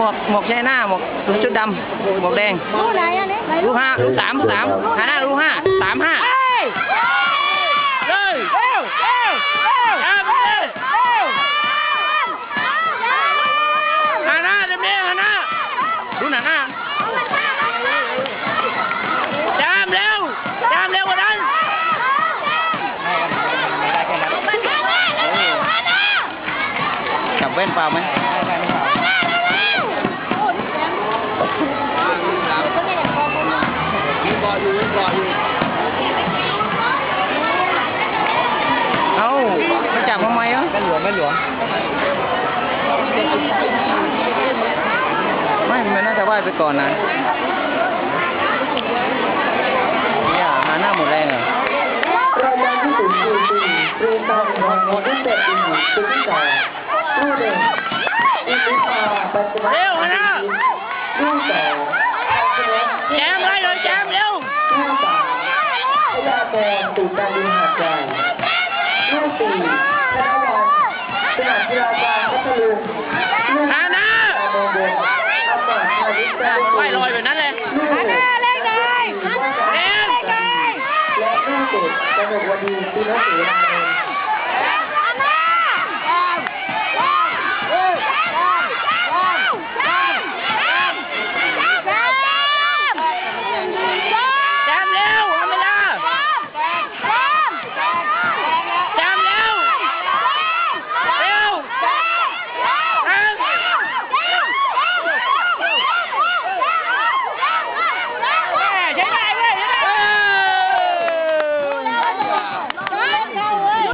หมวกหมวกใช่หน้าหมวกชุดดำหมวกแดงลูกไหนอะเนี่ยไหนลูกห้าลูกสามลูกสามหาหน้าลูกห้าสามห้าเฮ้ยเฮ้ยเร็วเร็วเร็วเอาไปเลยเร็วหาหน้าเต็มที่หาหน้าดูหน้าหน้าจามเร็วจามเร็วกว่านั้น จับเว้นเปล่าไหม เอ้าไม่จับทำไมอะแม่หลวงแม่หลวงไม่มันน่าจะไหว้ไปก่อนนะเนี่ยหาหน้าหมดแรงเหรอรายการที่ศูนย์คือสี่เรียนตามหน่วยงานที่เกิดปีหนึ่งปีที่สองรูหนึ่งอินทิพาปัจจุบันเร็วนะรูสองอาชนะแจมเลยเลยแจมเร็ว รูสามพยาแกรตูการดินหาดใหญ่รูสี่ธนวันสนามกีฬากลางพัทลุงรูหาหน้าตาโมเดลอำนาจพาณิชย์หน้าไหว้ลอยแบบนั้นเลยรูหหาหนึ่น้างเล่นเลยว่าการเร็วเล่นเลยและรูเจ็ดกนกวดีปีนศรีรา